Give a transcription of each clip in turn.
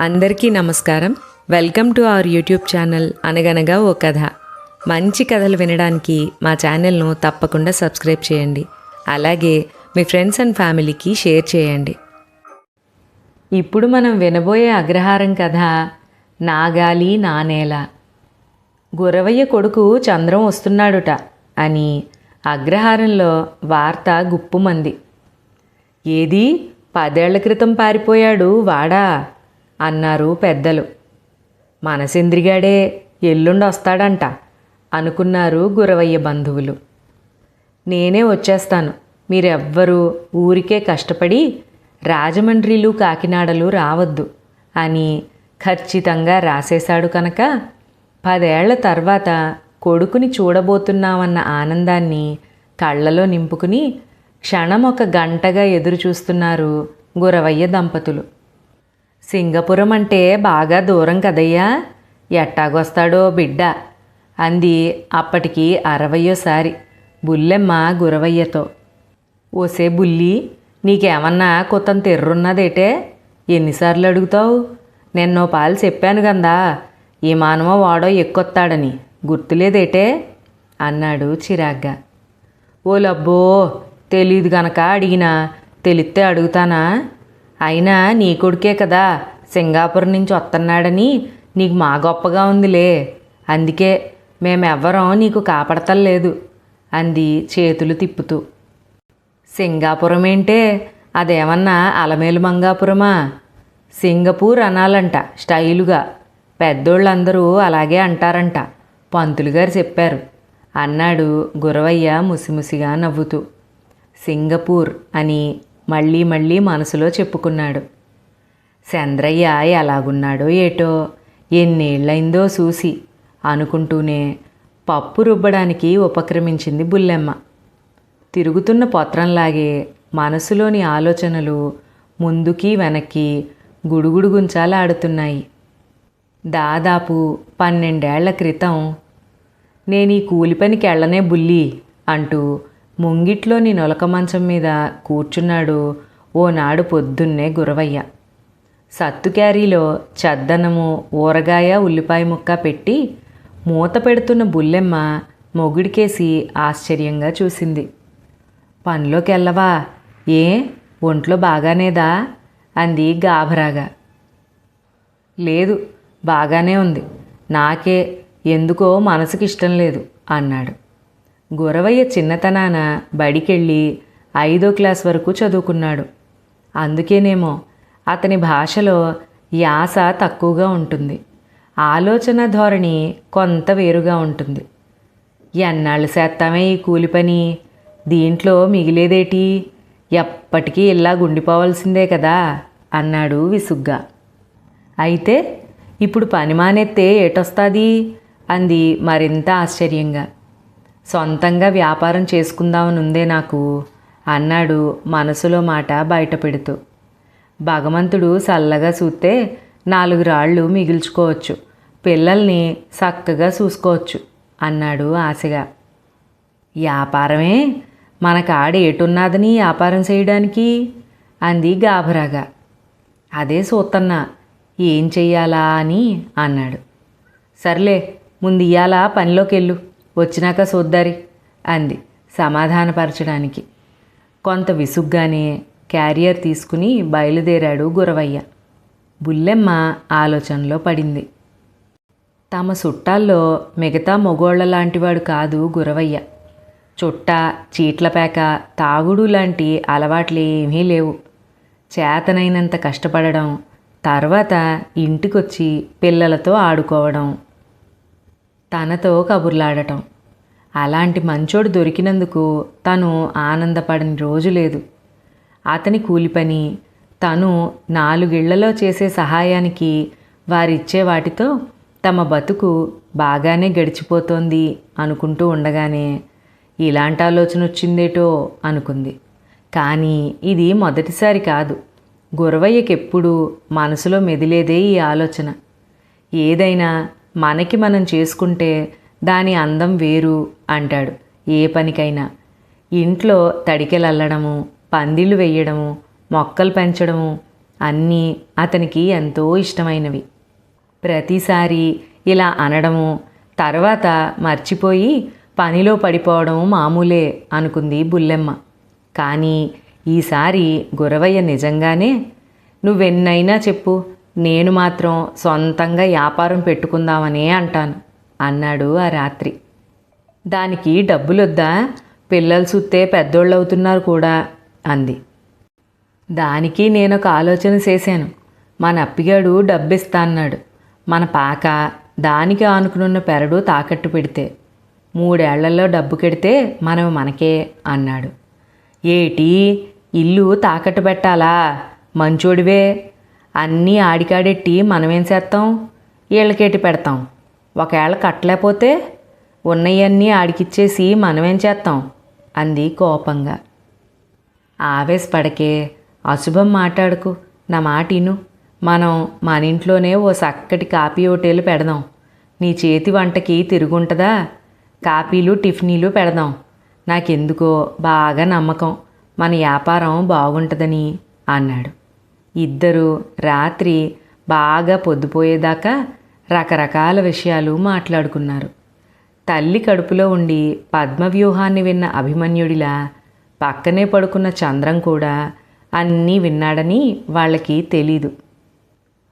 అందరికీ నమస్కారం. Welcome to our YouTube channel అనగనగా ఓ కథ. మంచి కథలు వినడానికి మా ఛానల్ను తప్పకుండా సబ్స్క్రైబ్ చేయండి. అలాగే మీ ఫ్రెండ్స్ అండ్ ఫ్యామిలీకి షేర్ చేయండి. ఇప్పుడు మనం వినబోయే అగ్రహారం కథ నాగాలి నానేల. గురవయ్య కొడుకు చంద్రం వస్తున్నాడుట అని అగ్రహారంలో వార్త గుప్పుమంది. ఏది? పదేళ్ళ క్రితం పారిపోయాడు వాడా? అన్నారు పెద్దలు. మనసింద్రిగాడే ఎల్లుండి వస్తాడంట అనుకున్నారు గురవయ్య బంధువులు. నేనే వచ్చేస్తాను. మీరెవ్వరూ ఊరికే కష్టపడి రాజమండ్రిలు కాకినాడలు రావద్దు అని ఖచ్చితంగా రాసేశాడు కనుక పదేళ్ళ తర్వాత కొడుకుని చూడబోతున్నామన్న ఆనందాన్ని కళ్ళలో నింపుకుని క్షణం ఒక గంటగా ఎదురు చూస్తున్నారు గురవయ్య దంపతులు. సింగపురం అంటే బాగా దూరం కదయ్యా. ఎట్టాగొస్తాడో బిడ్డ. అంది అప్పటికి అరవయోసారి బుల్లెమ్మ గురవయ్యతో. ఓసే బుల్లి నీకేమన్నా కొత్త తెర్రున్నదేటే? ఎన్నిసార్లు అడుగుతావు? నిన్నో పాలు చెప్పాను గందా. ఈ మానవ వాడో ఎక్కొత్తాడని గుర్తులేదేటే? అన్నాడు చిరాగ్గా. ఓ లబ్బో తెలీదు గనక అడిగినా తెలిస్తే అడుగుతానా? అయినా నీ కొడుకే కదా సింగాపూర్ నుంచి వస్తున్నాడని నీకు మా గొప్పగా ఉందిలే. అందుకే మేమెవ్వరం నీకు కాపాడతలేదు అంది చేతులు తిప్పుతూ. సింగాపురం ఏంటే? అదేమన్నా అలమేలు మంగాపురమా? సింగపూర్ అనాలంట స్టైలుగా. పెద్దోళ్ళందరూ అలాగే అంటారంట. పంతులు గారు చెప్పారు. అన్నాడు గురవయ్య ముసిముసిగా నవ్వుతూ. సింగపూర్ అని మళ్ళీ మళ్ళీ మనసులో చెప్పుకున్నాడు. చంద్రయ్య ఎలాగున్నాడో ఏటో? ఎన్నేళ్ళైందో చూసి అనుకుంటూనే పప్పు రుబ్బడానికి ఉపక్రమించింది బుల్లెమ్మ. తిరుగుతున్న పత్రంలాగే మనసులోని ఆలోచనలు ముందుకి వెనక్కి గుడుగుడు గుంచాలాడుతున్నాయి దాదాపు పన్నెండేళ్ళ క్రితం నేను ఈ కూలి పనికి వెళ్ళనే బుల్లి అంటూ ముంగిట్లోని నొలక మంచం మీద కూర్చున్నాడు ఓనాడు పొద్దున్నే గురవయ్య. సత్తు క్యారీలో చద్దనము ఊరగాయ ఉల్లిపాయ ముక్క పెట్టి మూత పెడుతున్న బుల్లెమ్మ మొగుడికేసి ఆశ్చర్యంగా చూసింది. పనిలోకెళ్ళవా ఏ? ఒంట్లో బాగానేదా? అంది గాభరాగా. లేదు బాగానే ఉంది. నాకే ఎందుకో మనసుకిష్టం లేదు అన్నాడు. గురవయ్య చిన్నతనాన బడికెళ్ళి ఐదో క్లాస్ వరకు చదువుకున్నాడు. అందుకేనేమో అతని భాషలో యాస తక్కువగా ఉంటుంది. ఆలోచన ధోరణి కొంత వేరుగా ఉంటుంది. ఎన్నాళ్ళు చేస్తామే ఈ కూలి పని? దీంట్లో మిగిలేదేటి? ఎప్పటికీ ఇలా గుండిపోవాల్సిందే కదా? అన్నాడు విసుగ్గా. అయితే ఇప్పుడు పని మానేస్తే ఏటొస్తుంది? అంది మరింత ఆశ్చర్యంగా. సొంతంగా వ్యాపారం చేసుకుందామని ఉందే నాకు అన్నాడు మనసులో మాట బయట పెడుతూ భగవంతుడు చల్లగా చూస్తే నాలుగు రాళ్ళు మిగిల్చుకోవచ్చు. పిల్లల్ని చక్కగా చూసుకోవచ్చు అన్నాడు ఆశగా. వ్యాపారమే? మన కాడ ఏటున్నదని వ్యాపారం చేయడానికి? అంది గాభరాగా. అదే సూతన్నా ఏం చెయ్యాలా అని అన్నాడు. సర్లే ముందు ఇయ్యాలా పనిలోకి వెళ్ళు వచ్చినాక చూద్దారి అంది సమాధానపరచడానికి. కొంత విసుగ్గానే క్యారియర్ తీసుకుని బయలుదేరాడు గురవయ్య. బుల్లెమ్మ ఆలోచనలో పడింది. తమ చుట్టాల్లో మిగతా మొగోళ్ళ లాంటివాడు కాదు గురవయ్య. చుట్ట చీట్లపేక తాగుడు లాంటి అలవాట్లు ఏమీ లేవు. చేతనైనంత కష్టపడడం తర్వాత ఇంటికొచ్చి పిల్లలతో ఆడుకోవడం తనతో కబుర్లాడటం. అలాంటి మంచోడు దొరికినందుకు తను ఆనందపడని రోజు లేదు. అతని కూలి పని తను నాలుగిళ్ళలో చేసే సహాయానికి వారిచ్చే వాటితో తమ బతుకు బాగానే గడిచిపోతోంది అనుకుంటూ ఉండగానే ఇలాంటి ఆలోచన వచ్చిందేటో అనుకుంది. కానీ ఇది మొదటిసారి కాదు. గురవయ్యకెప్పుడు మనసులో మెదిలేదే ఈ ఆలోచన. ఏదైనా మనకి మనం చేసుకుంటే దాని అందం వేరు అంటాడు. ఏ పనికైనా. ఇంట్లో తడికెలల్లడము పందిళ్ళు వేయడము మొక్కలు పెంచడము అన్నీ అతనికి ఎంతో ఇష్టమైనవి. ప్రతిసారి ఇలా అనడము తర్వాత మర్చిపోయి పనిలో పడిపోవడం మామూలే అనుకుంది బుల్లెమ్మ. కానీ ఈసారి గురవయ్య నిజంగానే నువ్వెన్నైనా చెప్పు నేను మాత్రం సొంతంగా వ్యాపారం పెట్టుకుందామనే అంటాను అన్నాడు ఆ రాత్రి. దానికి డబ్బులొద్దా? పిల్లలు సుత్తే పెద్దోళ్ళు అవుతున్నారు కూడా అంది. దానికి నేను ఒక ఆలోచన చేశాను. మన అప్పిగాడు డబ్బిస్తా అన్నాడు. మన పాక దానికి ఆనుకునున్న పెరడు తాకట్టు పెడితే మూడేళ్ళలో డబ్బు కెడితే మనం మనకే అన్నాడు. ఏటి? ఇల్లు తాకట్టు పెట్టాలా? మంచోడివే అన్నీ ఆడికాడెట్టి మనమేం చేస్తాం వీళ్ళకేటి పెడతాం. ఒకవేళ కట్టలేకపోతే ఉన్నవన్నీ ఆడికిచ్చేసి మనమేం చేస్తాం అంది కోపంగా. ఆవేశపడకే అశుభం మాట్లాడుకు నా మాట ఇను. మనం మన ఇంట్లోనే ఓ చక్కటి కాఫీ హోటల్ పెడదాం. నీ చేతి వంటకి తిరుగుంటుందా? కాఫీలు టిఫినీలు పెడదాం. నాకెందుకో బాగా నమ్మకం. మన వ్యాపారం బాగుంటుందని అన్నాడు. ఇద్దరూ రాత్రి బాగా పొద్దుపోయేదాకా రకరకాల విషయాలు మాట్లాడుకున్నారు. తల్లి కడుపులో ఉండి పద్మవ్యూహాన్ని విన్న అభిమన్యుడిలా పక్కనే పడుకున్న చంద్రం కూడా అన్నీ విన్నాడని వాళ్ళకి తెలీదు.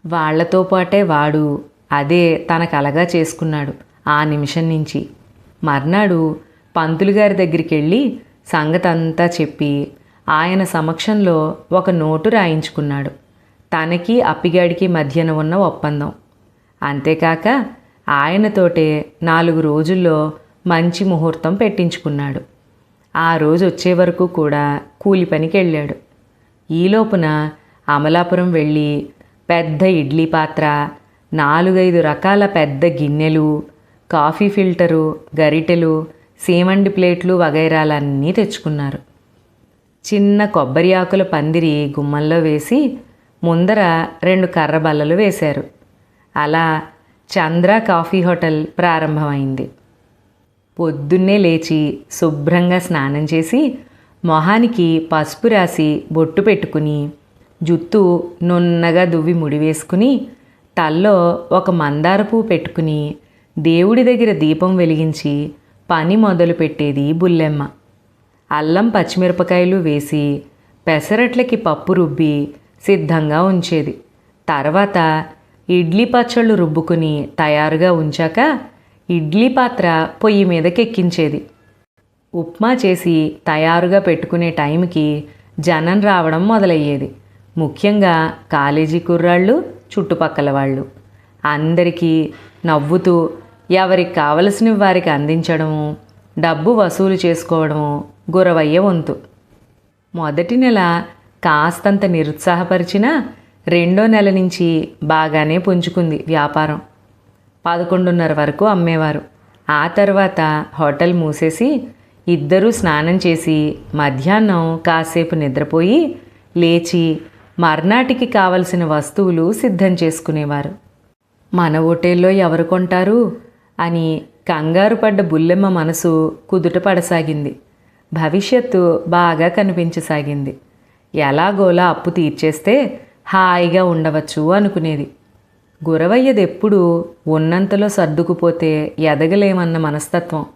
వాళ్ళతో పాటే వాడు అదే తన కలగా చేసుకున్నాడు ఆ నిమిషం నుంచి. మర్నాడు పంతులు గారి దగ్గరికి వెళ్ళి సంగతంతా చెప్పి ఆయన సమక్షంలో ఒక నోటు రాయించుకున్నాడు. తనకి అప్పిగాడికి మధ్యన ఉన్న ఒప్పందం. అంతేకాక ఆయనతోటే నాలుగు రోజుల్లో మంచి ముహూర్తం పెట్టించుకున్నాడు. ఆ రోజు వచ్చే వరకు కూడా కూలి పనికి వెళ్ళాడు ఈలోపున అమలాపురం వెళ్ళి పెద్ద ఇడ్లీ పాత్ర నాలుగైదు రకాల పెద్ద గిన్నెలు కాఫీ ఫిల్టరు గరిటెలు సీమండి ప్లేట్లు వగైరాలన్నీ తెచ్చుకున్నారు. చిన్న కొబ్బరి ఆకుల పందిరి గుమ్మంలో వేసి ముందర రెండు కర్ర బల్లలు వేశారు. అలా చంద్ర కాఫీ హోటల్ ప్రారంభమైంది. పొద్దున్నే లేచి శుభ్రంగా స్నానం చేసి మొహానికి పసుపు రాసి బొట్టు పెట్టుకుని జుత్తు నున్నగా దువ్వి ముడి వేసుకుని తల్లో ఒక మందార పువ్వు పెట్టుకుని దేవుడి దగ్గర దీపం వెలిగించి పని మొదలు పెట్టేది బుల్లెమ్మ. అల్లం పచ్చిమిరపకాయలు వేసి పెసరట్లకి పప్పు రుబ్బి సిద్ధంగా ఉంచేది. తర్వాత ఇడ్లీ పచ్చళ్ళు రుబ్బుకుని తయారుగా ఉంచాక ఇడ్లీ పాత్ర పొయ్యి మీదకెక్కించేది. ఉప్మా చేసి తయారుగా పెట్టుకునే టైంకి జనం రావడం మొదలయ్యేది. ముఖ్యంగా కాలేజీ కుర్రాళ్ళు చుట్టుపక్కల వాళ్ళు. అందరికీ నవ్వుతూ ఎవరికి కావలసిన వారికి అందించడము డబ్బు వసూలు చేసుకోవడము గురవయ్య వంతు. మొదటి నెల కాస్తంత నిరుత్సాహపరిచినా రెండో నెల నుంచి బాగానే పుంజుకుంది వ్యాపారం. పదకొండున్నర వరకు అమ్మేవారు. ఆ తర్వాత హోటల్ మూసేసి ఇద్దరూ స్నానం చేసి మధ్యాహ్నం కాసేపు నిద్రపోయి లేచి మర్నాటికి కావలసిన వస్తువులు సిద్ధం చేసుకునేవారు. మన ఓటేల్లో ఎవరు కొంటారు? అని కంగారు పడ్డ బుల్లెమ్మ మనసు కుదుట పడసాగింది. భవిష్యత్తు బాగా కనిపించసాగింది. ఎలాగోలా అప్పు తీర్చేస్తే హాయిగా ఉండవచ్చు అనుకునేది. గురవయ్యదెప్పుడు ఉన్నంతలో సర్దుకుపోతే ఎదగలేమన్న మనస్తత్వం.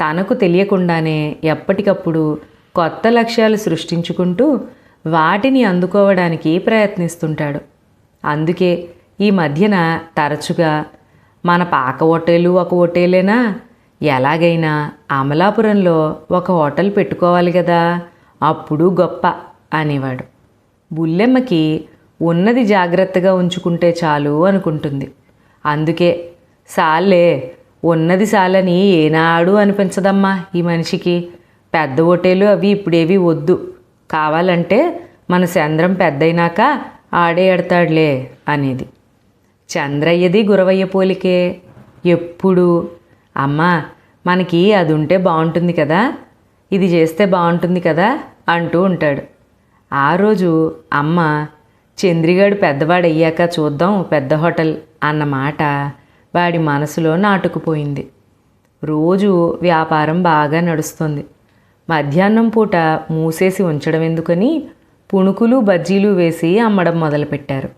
తనకు తెలియకుండానే ఎప్పటికప్పుడు కొత్త లక్ష్యాలు సృష్టించుకుంటూ వాటిని అందుకోవడానికి ప్రయత్నిస్తుంటాడు. అందుకే ఈ మధ్యన తరచుగా మన పాక ఓటేలు ఒక ఓటేలేనా? ఎలాగైనా అమలాపురంలో ఒక హోటల్ పెట్టుకోవాలి కదా అప్పుడు గొప్ప అనేవాడు. బుల్లెమ్మకి ఉన్నది జాగ్రత్తగా ఉంచుకుంటే చాలు అనుకుంటుంది. అందుకే సాలే ఉన్నది సాలని ఏనాడు అనిపించదమ్మా ఈ మనిషికి. పెద్ద ఓటేలు అవి ఇప్పుడేవి వద్దు. కావాలంటే మన చంద్రం పెద్దయినాక ఆడే ఎడతాడులే అనేది. చంద్రయ్యది గురవయ్య పోలికే ఎప్పుడు అమ్మా మనకి అది ఉంటే బాగుంటుంది కదా? ఇది చేస్తే బాగుంటుంది కదా? అంటూ ఉంటాడు. ఆ రోజు అమ్మ చంద్రిగాడు పెద్దవాడయ్యాక చూద్దాం పెద్ద హోటల్ అన్న మాట వాడి మనసులో నాటుకుపోయింది. రోజు వ్యాపారం బాగా నడుస్తుంది. మధ్యాహ్నం పూట మూసేసి ఉంచడం ఎందుకని పుణుకులు బజ్జీలు వేసి అమ్మడం మొదలుపెట్టారు.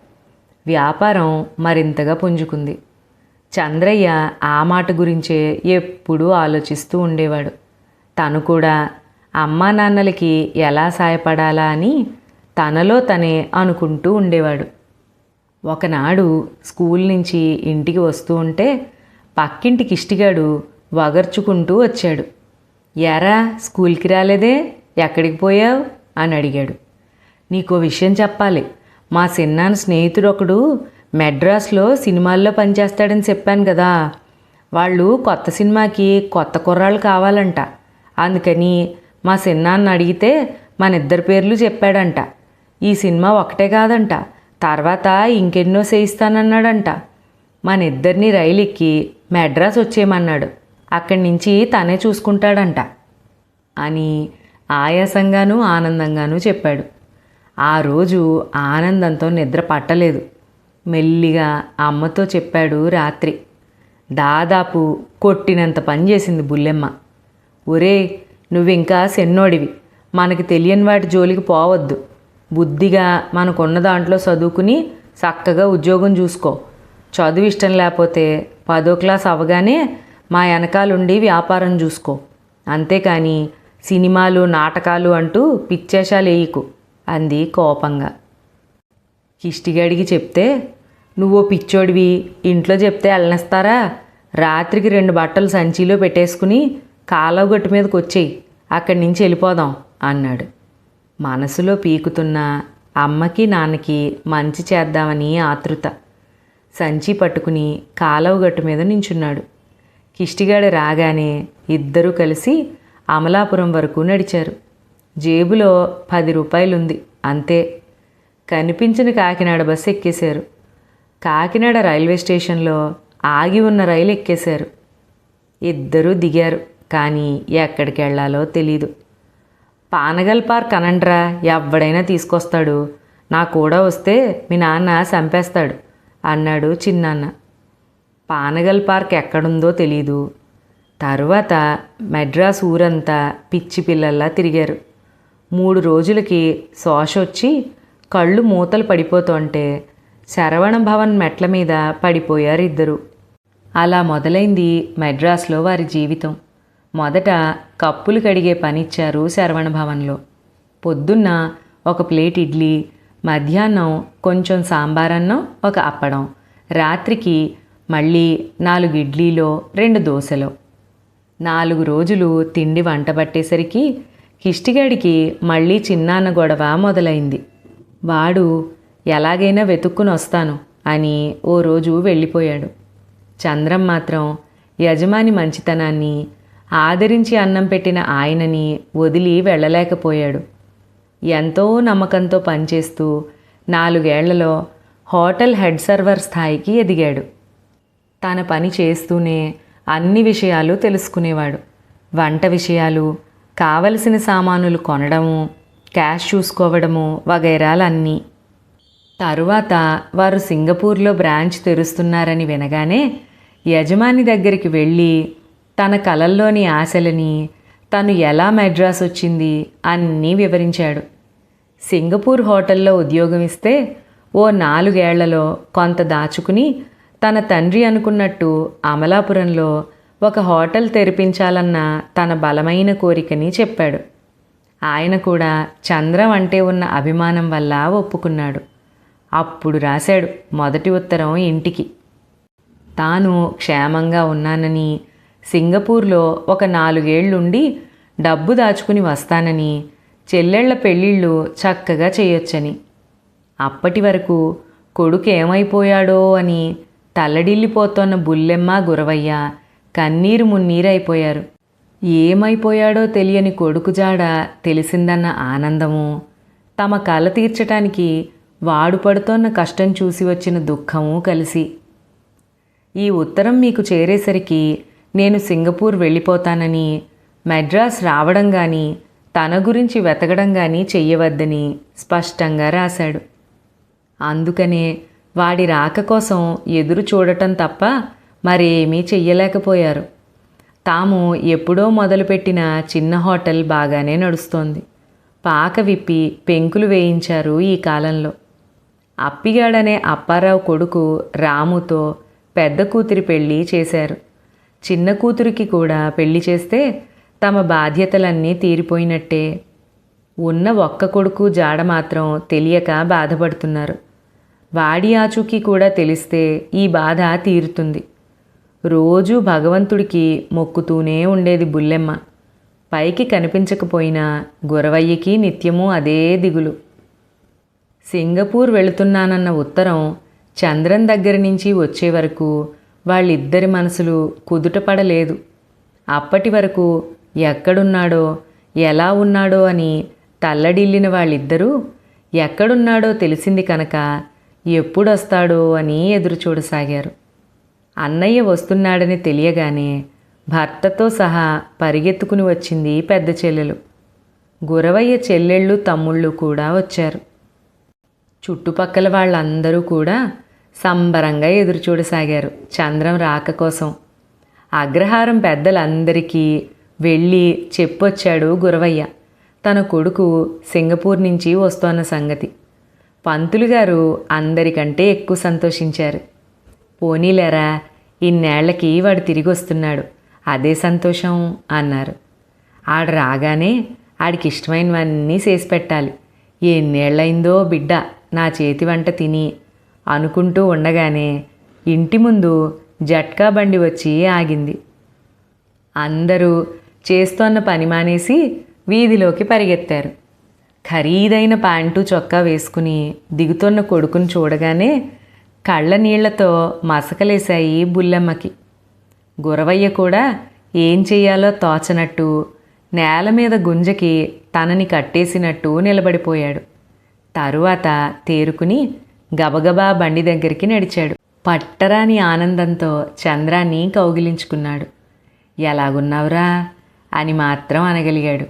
వ్యాపారం మరింతగా పుంజుకుంది. చంద్రయ్య ఆ మాట గురించే ఎప్పుడూ ఆలోచిస్తూ ఉండేవాడు. తను కూడా అమ్మా నాన్నలకి ఎలా సాయపడాలా? అని తనలో తనే అనుకుంటూ ఉండేవాడు. ఒకనాడు స్కూల్ నుంచి ఇంటికి వస్తూ ఉంటే పక్కింటి కిష్టిగాడు వగర్చుకుంటూ వచ్చాడు. ఎరా స్కూల్కి రాలేదే? ఎక్కడికి పోయావు? అని అడిగాడు. నీకో విషయం చెప్పాలి. మా చిన్నాన్న స్నేహితుడు ఒకడు మెడ్రాస్లో సినిమాల్లో పనిచేస్తాడని చెప్పాను కదా. వాళ్ళు కొత్త సినిమాకి కొత్త కుర్రాళ్ళు కావాలంట. అందుకని మా సిన్నాన్న అడిగితే మన ఇద్దరి పేర్లు చెప్పాడంట. ఈ సినిమా ఒకటే కాదంట. తర్వాత ఇంకెన్నో చేయిస్తానన్నాడంట. మన ఇద్దరిని రైలు ఎక్కి మెడ్రాస్ వచ్చేయమన్నాడు. అక్కడి నుంచి తనే చూసుకుంటాడంట అని ఆయాసంగానూ ఆనందంగానూ చెప్పాడు. ఆ రోజు ఆనందంతో నిద్ర పట్టలేదు. మెల్లిగా అమ్మతో చెప్పాడు రాత్రి. దాదాపు కొట్టినంత పని చేసింది బుల్లెమ్మ. ఒరే నువ్వింకా సెన్నోడివి. మనకి తెలియని వాటి జోలికి పోవద్దు. బుద్ధిగా మనకున్న దాంట్లో చదువుకుని చక్కగా ఉద్యోగం చూసుకో. చదువు ఇష్టం లేకపోతే పదో క్లాస్ అవగానే మా వెనకాలుండి వ్యాపారం చూసుకో. అంతేకాని సినిమాలు నాటకాలు అంటూ పిచ్చేషాలు వేయకు అంది కోపంగా. కిష్టిగాడికి చెప్తే నువ్వు పిచ్చోడివి ఇంట్లో చెప్తే వెళ్ళనిస్తారా రాత్రికి రెండు బట్టలు సంచిలో పెట్టేసుకుని కాలవ గట్టు మీదకి వచ్చేయి అక్కడి నుంచి వెళ్ళిపోదాం అన్నాడు. మనసులో పీకుతున్న అమ్మకి నాన్నకి మంచి చేద్దామని ఆతృత. సంచి పట్టుకుని కాలవ గట్టు మీద నించున్నాడు. కిష్టిగాడు రాగానే ఇద్దరూ కలిసి అమలాపురం వరకు నడిచారు. జేబులో పది రూపాయలుంది అంతే. కనిపించిన కాకినాడ బస్సు ఎక్కేశారు. కాకినాడ రైల్వే స్టేషన్లో ఆగి ఉన్న రైలు ఎక్కేశారు. ఇద్దరూ దిగారు కానీ ఎక్కడికి వెళ్ళాలో తెలీదు. పానగల్ పార్క్ అనండ్రా ఎవడైనా తీసుకొస్తాడు. నా కూడా వస్తే మీ నాన్న చంపేస్తాడు అన్నాడు చిన్నాన్న. పానగల్ పార్క్ ఎక్కడుందో తెలీదు. తరువాత మెడ్రాస్ ఊరంతా పిచ్చి పిల్లల్లా తిరిగారు. మూడు రోజులకి శోష వచ్చి కళ్ళు మూతలు పడిపోతుంటే శరవణ భవన్ మెట్ల మీద పడిపోయారు ఇద్దరు అలా మొదలైంది మెడ్రాస్లో వారి జీవితం. మొదట కప్పులు కడిగే పనిచ్చారు శరవణ భవన్లో. పొద్దున్న ఒక ప్లేట్ ఇడ్లీ మధ్యాహ్నం కొంచెం సాంబారన్నం ఒక అప్పడం. రాత్రికి మళ్ళీ నాలుగు ఇడ్లీలో రెండు దోశలు. నాలుగు రోజులు తిండి వంట పట్టేసరికి కిష్టిగాడికి మళ్ళీ చిన్నాన్న గొడవ మొదలైంది. వాడు ఎలాగైనా వెతుక్కుని వస్తాను అని ఓ రోజు వెళ్ళిపోయాడు. చంద్రం మాత్రం యజమాని మంచితనాన్ని ఆదరించి అన్నం పెట్టిన ఆయనని వదిలి వెళ్ళలేకపోయాడు. ఎంతో నమ్మకంతో పనిచేస్తూ నాలుగేళ్ళలో హోటల్ హెడ్ సర్వర్ స్థాయికి ఎదిగాడు. తన పని చేస్తూనే అన్ని విషయాలు తెలుసుకునేవాడు. వంట విషయాలు కావలసిన సామానులు కొనడము క్యాష్ చూసుకోవడము వగైరాలన్నీ. తరువాత వారు సింగపూర్లో బ్రాంచ్ తెరుస్తున్నారని వినగానే యజమాని దగ్గరికి వెళ్ళి తన కలల్లోని ఆశలని తను ఎలా మెడ్రాస్ వచ్చింది అన్నీ వివరించాడు. సింగపూర్ హోటల్లో ఉద్యోగం ఇస్తే ఓ నాలుగేళ్ళలో కొంత దాచుకుని తన తండ్రి అనుకున్నట్టు అమలాపురంలో ఒక హోటల్ తెరిపించాలన్న తన బలమైన కోరికని చెప్పాడు. ఆయన కూడా చంద్రం అంటే ఉన్న అభిమానం వల్ల ఒప్పుకున్నాడు. అప్పుడు రాశాడు మొదటి ఉత్తరం ఇంటికి. తాను క్షేమంగా ఉన్నానని సింగపూర్లో ఒక నాలుగేళ్ళుండి డబ్బు దాచుకుని వస్తానని చెల్లెళ్ళ పెళ్ళిళ్ళు చక్కగా చేయొచ్చని. అప్పటి వరకు కొడుకు ఏమైపోయాడో అని తల్లడిల్లిపోతోన్న బుల్లెమ్మ గురవయ్య కన్నీరు మున్నీరైపోయారు. ఏమైపోయాడో తెలియని కొడుకు జాడ తెలిసిందన్న ఆనందము తమ కళ తీర్చటానికి వాడు పడుతోన్న కష్టం చూసి వచ్చిన దుఃఖము కలిసి. ఈ ఉత్తరం మీకు చేరేసరికి నేను సింగపూర్ వెళ్ళిపోతానని మెడ్రాస్ రావడం కానీ తన గురించి వెతకడం కానీ చెయ్యవద్దని స్పష్టంగా రాశాడు. అందుకనే వాడి రాక కోసం ఎదురు చూడటం తప్ప మరేమీ చెయ్యలేకపోయారు. తాము ఎప్పుడో మొదలుపెట్టిన చిన్న హోటల్ బాగానే నడుస్తోంది. పాక విప్పి పెంకులు వేయించారు ఈ కాలంలో. అప్పిగాడనే అప్పారావు కొడుకు రాముతో పెద్ద కూతురి పెళ్ళి చేశారు. చిన్న కూతురికి కూడా పెళ్ళి చేస్తే తమ బాధ్యతలన్నీ తీరిపోయినట్టే. ఉన్న ఒక్క కొడుకు జాడ మాత్రం తెలియక బాధపడుతున్నారు. వాడి ఆచూకీ కూడా తెలిస్తే ఈ బాధ తీరుతుంది. రోజూ భగవంతుడికి మొక్కుతూనే ఉండేది బుల్లెమ్మ. పైకి కనిపించకపోయినా గురవయ్యకి నిత్యము అదే దిగులు. సింగపూర్ వెళుతున్నానన్న ఉత్తరం చంద్రన్ దగ్గర నుంచి వచ్చే వరకు వాళ్ళిద్దరి మనసులు కుదుటపడలేదు. అప్పటి వరకు ఎక్కడున్నాడో ఎలా ఉన్నాడో అని తల్లడిల్లిన వాళ్ళిద్దరూ ఎక్కడున్నాడో తెలిసింది కనుక ఎప్పుడొస్తాడో అని ఎదురు చూడసాగారు అన్నయ్య వస్తున్నాడని తెలియగానే భర్తతో సహా పరిగెత్తుకుని వచ్చింది పెద్ద చెల్లెలు. గురవయ్య చెల్లెళ్ళు తమ్ముళ్ళు కూడా వచ్చారు. చుట్టుపక్కల వాళ్ళందరూ కూడా సంబరంగా ఎదురుచూడసాగారు చంద్రం రాక కోసం. అగ్రహారం పెద్దలందరికీ వెళ్ళి చెప్పొచ్చాడు గురవయ్య. తన కొడుకు సింగపూర్ నుంచి వస్తోన్న సంగతి. పంతులు గారు అందరికంటే ఎక్కువ సంతోషించారు. పోనీలేరా ఇన్నేళ్ళకి వాడు తిరిగి వస్తున్నాడు అదే సంతోషం అన్నారు. ఆడు రాగానే ఆడికి ఇష్టమైనవన్నీ చేసి పెట్టాలి. ఎన్నేళ్ళయిందో బిడ్డ. నా చేతి వంట తిని అనుకుంటూ ఉండగానే ఇంటి ముందు జట్కా బండి వచ్చి ఆగింది. అందరూ చేస్తోన్న పని మానేసి వీధిలోకి పరిగెత్తారు. ఖరీదైన ప్యాంటు చొక్కా వేసుకుని దిగుతున్న కొడుకుని చూడగానే కళ్ళ నీళ్ళతో మసకలేశాయి బుల్లమ్మకి. గురవయ్య కూడా ఏం చెయ్యాలో తోచనట్టు నేల మీద గుంజకి తనని కట్టేసినట్టు నిలబడిపోయాడు. తరువాత తేరుకుని గబగబా బండి దగ్గరికి నడిచాడు. పట్టరాని ఆనందంతో చంద్రాన్ని కౌగిలించుకున్నాడు. ఎలాగున్నావురా? అని మాత్రం అనగలిగాడు.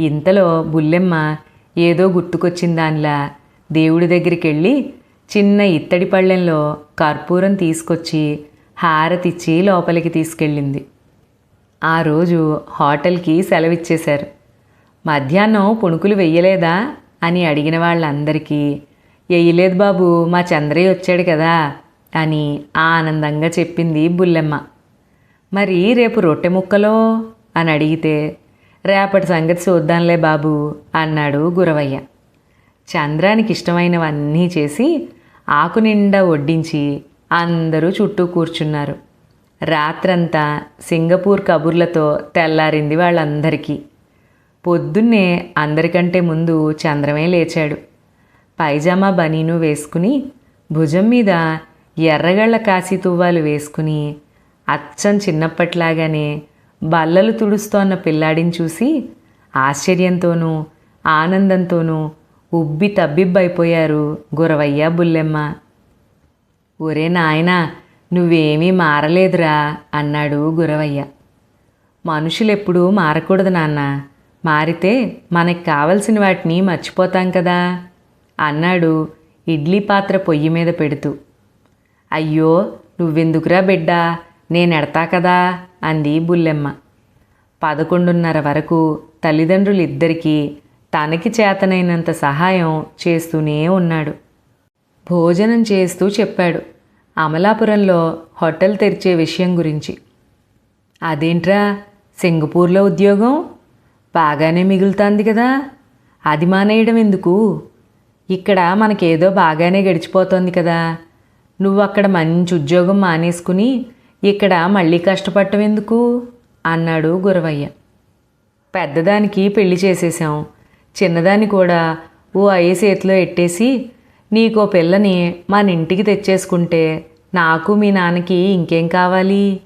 ఇంతలో బుల్లెమ్మ ఏదో గుర్తుకొచ్చిన దానిలా దేవుడి దగ్గరికి వెళ్ళి చిన్న ఇత్తడి పళ్ళెంలో కర్పూరం తీసుకొచ్చి హారతిచ్చి లోపలికి తీసుకెళ్ళింది. ఆ రోజు హోటల్కి సెలవిచ్చేశారు. మధ్యాహ్నం పుణుకులు వెయ్యలేదా? అని అడిగిన వాళ్ళందరికీ ఎయ్యలేదు బాబు మా చంద్రయ్య వచ్చాడు కదా అని ఆనందంగా చెప్పింది బుల్లెమ్మ. మరి రేపు రొట్టె ముక్కలో? అని అడిగితే రేపటి సంగతి చూద్దాంలే బాబు అన్నాడు గురవయ్య. చంద్రానికి ఇష్టమైనవన్నీ చేసి ఆకు నిండా వడ్డించి అందరూ చుట్టూ కూర్చున్నారు. రాత్రంతా సింగపూర్ కబుర్లతో తెల్లారింది వాళ్ళందరికీ. పొద్దున్నే అందరికంటే ముందు చంద్రమే లేచాడు. పైజామా బనీను వేసుకుని భుజం మీద ఎర్రగళ్ళ కాశీ తువ్వాలు వేసుకుని అచ్చం చిన్నప్పట్లాగానే బల్లలు తుడుస్తోన్న పిల్లాడిని చూసి ఆశ్చర్యంతోనూ ఆనందంతోనూ ఉబ్బి తబ్బిబ్బైపోయారు గురవయ్య బుల్లెమ్మ. ఒరే నాయనా నువ్వేమీ మారలేదురా అన్నాడు గురవయ్య. మనుషులెప్పుడూ మారకూడదు నాన్న. మారితే మనకి కావలసిన వాటిని మర్చిపోతాం కదా అన్నాడు ఇడ్లీ పాత్ర పొయ్యి మీద పెడుతూ. అయ్యో నువ్వెందుకురా బిడ్డా? నేనెడతా కదా? అంది బుల్లెమ్మ. పదకొండున్నర వరకు తల్లిదండ్రులిద్దరికీ తనకి చేతనైనంత సహాయం చేస్తూనే ఉన్నాడు. భోజనం చేస్తూ చెప్పాడు అమలాపురంలో హోటల్ తెరిచే విషయం గురించి. అదేంట్రా సింగపూర్లో ఉద్యోగం? బాగానే మిగులుతుంది కదా. అది మానేయడం ఎందుకు? ఇక్కడ మనకేదో బాగానే గడిచిపోతోంది కదా. నువ్వు అక్కడ మంచి ఉద్యోగం మానేసుకుని ఇక్కడ మళ్ళీ కష్టపడటం ఎందుకు? అన్నాడు గురవయ్య. పెద్దదానికి పెళ్ళి చేసేసాం చిన్నదాన్ని కూడా ఓ అయ్య చేతిలో ఎట్టేసి నీకో పిల్లని మన ఇంటికి తెచ్చేసుకుంటే నాకు మీ నాన్నకి ఇంకేం కావాలి?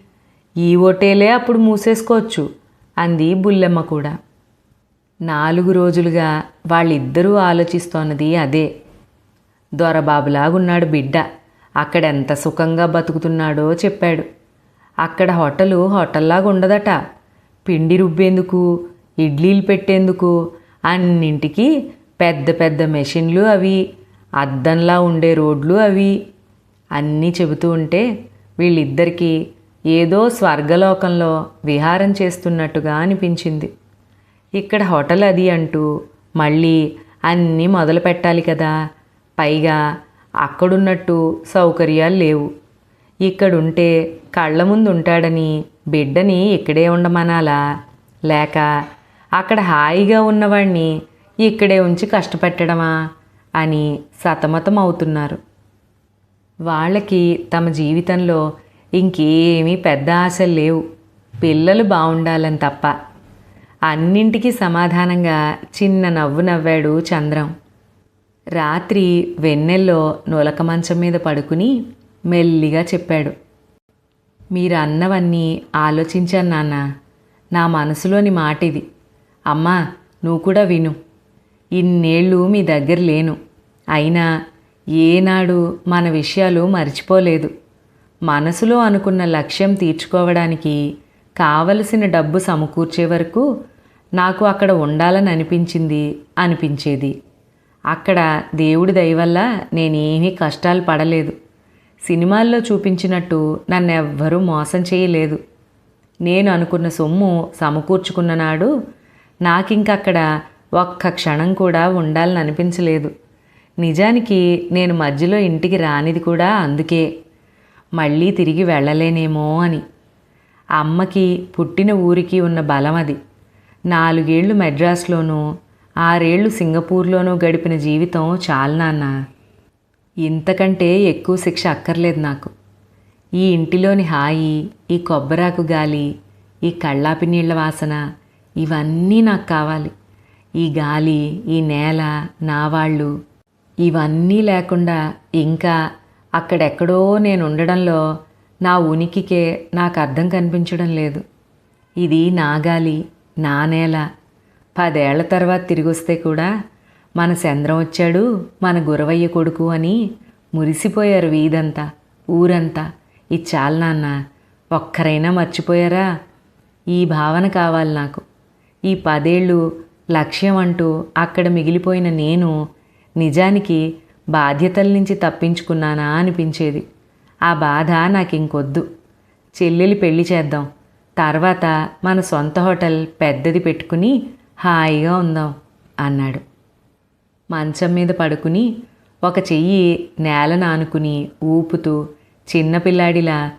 ఈ ఓటేలే అప్పుడు మూసేసుకోవచ్చు అంది బుల్లెమ్మ కూడా. నాలుగు రోజులుగా వాళ్ళిద్దరూ ఆలోచిస్తోన్నది అదే. దొరబాబులాగున్నాడు బిడ్డ. అక్కడ ఎంత సుఖంగా బతుకుతున్నాడో చెప్పాడు. అక్కడ హోటలు హోటల్లాగా ఉండదట పిండి రుబ్బేందుకు ఇడ్లీలు పెట్టేందుకు అన్నింటికి పెద్ద పెద్ద మెషిన్లు అవి అద్దంలా ఉండే రోడ్లు అవి. అన్నీ చెబుతూ ఉంటే వీళ్ళిద్దరికీ ఏదో స్వర్గలోకంలో విహారం చేస్తున్నట్టుగా అనిపించింది. ఇక్కడ హోటల్ అది అంటూ మళ్ళీ అన్నీ మొదలు పెట్టాలి కదా. పైగా అక్కడున్నట్టు సౌకర్యాలు లేవు. ఇక్కడుంటే కళ్ళ ముందు ఉంటాడని బిడ్డని ఇక్కడే ఉండమనాలా? లేక అక్కడ హాయిగా ఉన్నవాణ్ణి ఇక్కడే ఉంచి కష్టపెట్టడమా? అని సతమతం అవుతున్నారు వాళ్ళకి తమ జీవితంలో ఇంకేమీ పెద్ద ఆశలు లేవు. పిల్లలు బాగుండాలని తప్ప అన్నింటికీ సమాధానంగా చిన్న నవ్వు నవ్వాడు చంద్రం. రాత్రి వెన్నెల్లో నులక మంచం మీద పడుకుని మెల్లిగా చెప్పాడు. మీరు అన్నవన్నీ ఆలోచించాను నాన్న. నా మనసులోని మాట ఇది అమ్మా నువ్వు కూడా విను. ఇన్నేళ్ళు మీ దగ్గర లేను. అయినా ఏనాడు మన విషయాలు మర్చిపోలేదు. మనసులో అనుకున్న లక్ష్యం తీర్చుకోవడానికి కావలసిన డబ్బు సమకూర్చే వరకు నాకు అక్కడ ఉండాలని అనిపించింది అనిపించేది. అక్కడ దేవుడి దయవల్ల నేనేమీ కష్టాలు పడలేదు. సినిమాల్లో చూపించినట్టు నన్నెవ్వరూ మోసం చేయలేదు. నేను అనుకున్న సొమ్ము సమకూర్చుకున్న నాడు నాకింకక్కడ ఒక్క క్షణం కూడా ఉండాలని అనిపించలేదు. నిజానికి నేను మధ్యలో ఇంటికి రానిది కూడా అందుకే. మళ్ళీ తిరిగి వెళ్ళలేనేమో అని. అమ్మకి పుట్టిన ఊరికి ఉన్న బలం అది. నాలుగేళ్ళు మెడ్రాస్లోనూ ఆరేళ్ళు సింగపూర్లోనూ గడిపిన జీవితం చాలనాన్న ఇంతకంటే ఎక్కువ శిక్ష అక్కర్లేదు నాకు. ఈ ఇంటిలోని హాయి ఈ కొబ్బరాకు గాలి ఈ కళ్ళాపి నీళ్ళ వాసన ఇవన్నీ నాకు కావాలి. ఈ గాలి ఈ నేల నా వాళ్ళు ఇవన్నీ లేకుండా ఇంకా అక్కడెక్కడో నేను ఉండడంలో నా ఉనికికే నాకు అర్థం కనిపించడం లేదు. ఇది నా గాలి నా నేల. పదేళ్ళ తర్వాత తిరిగి వస్తే కూడా మన చంద్రం వచ్చాడు మన గురవయ్య కొడుకు అని మురిసిపోయారు వీధంతా ఊరంతా. ఇది చాలు నాన్న ఒక్కరైనా మర్చిపోయారా? ఈ భావన కావాలి నాకు. ఈ పదేళ్ళు లక్ష్యం అంటూ అక్కడ మిగిలిపోయిన నేను నిజానికి బాధ్యతల నుంచి తప్పించుకున్నానా అనిపించేది. ఆ బాధ నాకు ఇంకొద్దు చెల్లెలి పెళ్ళి చేద్దాం. తర్వాత మన సొంత హోటల్ పెద్దది పెట్టుకుని హాయిగా ఉందాం అన్నాడు. మంచం మీద పడుకుని ఒక చెయ్యి నేలను ఆనుకుని ఊపుతూ చిన్నపిల్లాడిలా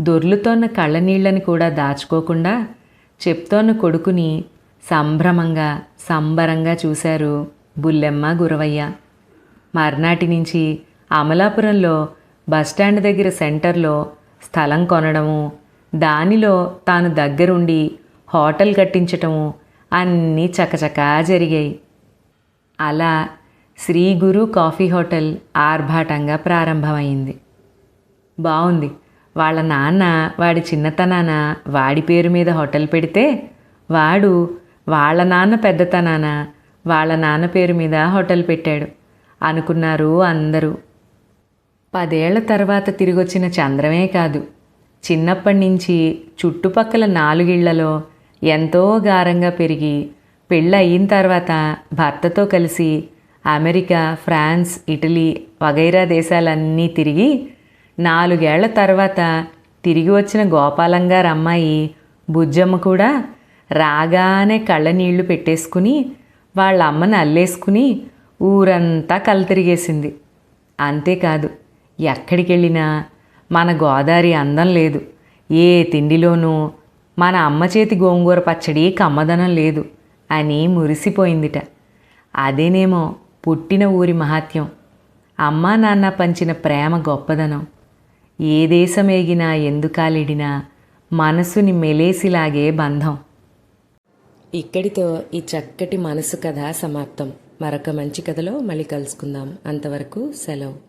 దొర్లుతోన్న కళ్ళనీళ్ళని కూడా దాచుకోకుండా చెప్తోన్న కొడుకుని సంభ్రమంగా సంబరంగా చూశారు బుల్లెమ్మ గురవయ్య. మర్నాటి నుంచి అమలాపురంలో బస్టాండ్ దగ్గర సెంటర్లో స్థలం కొనడము దానిలో తాను దగ్గరుండి హోటల్ కట్టించటము అన్నీ చకచకా జరిగాయి. అలా శ్రీ గురు కాఫీ హోటల్ ఆర్భాటంగా ప్రారంభమైంది. బాగుంది వాళ్ళ నాన్న వాడి చిన్నతనాన వాడి పేరు మీద హోటల్ పెడితే వాడు వాళ్ళ నాన్న పెద్దతనాన వాళ్ళ నాన్న పేరు మీద హోటల్ పెట్టాడు అనుకున్నారు అందరూ. పదేళ్ళ తర్వాత తిరిగొచ్చిన చంద్రమే కాదు. చిన్నప్పటి నుంచి చుట్టుపక్కల నాలుగిళ్ళలో ఎంతో గారంగా పెరిగి పెళ్ళి అయిన తర్వాత భర్తతో కలిసి అమెరికా ఫ్రాన్స్ ఇటలీ వగైరా దేశాలన్నీ తిరిగి నాలుగేళ్ళ తర్వాత తిరిగి వచ్చిన గోపాలంగారు అమ్మాయి బుజ్జమ్మ కూడా రాగానే కళ్ళ నీళ్ళు పెట్టేసుకుని వాళ్ళ అమ్మని అల్లేసుకుని ఊరంతా కలతిరిగేసింది. అంతేకాదు ఎక్కడికి వెళ్ళినా మన గోదావరి అందం లేదు. ఏ తిండిలోనూ మన అమ్మ చేతి గోంగూర పచ్చడి కమ్మదనం లేదు అని మురిసిపోయిందిట. అదేనేమో పుట్టిన ఊరి మహాత్యం అమ్మా నాన్న పంచిన ప్రేమ గొప్పదనం. ఏ దేశమేగినా ఎందుకాలిడినా మనసుని మెలేసిలాగే బంధం. ఇక్కడితో ఈ చక్కటి మనసు కథ సమాప్తం. మరొక మంచి కథలో మళ్ళీ కలుసుకుందాం. అంతవరకు సెలవు.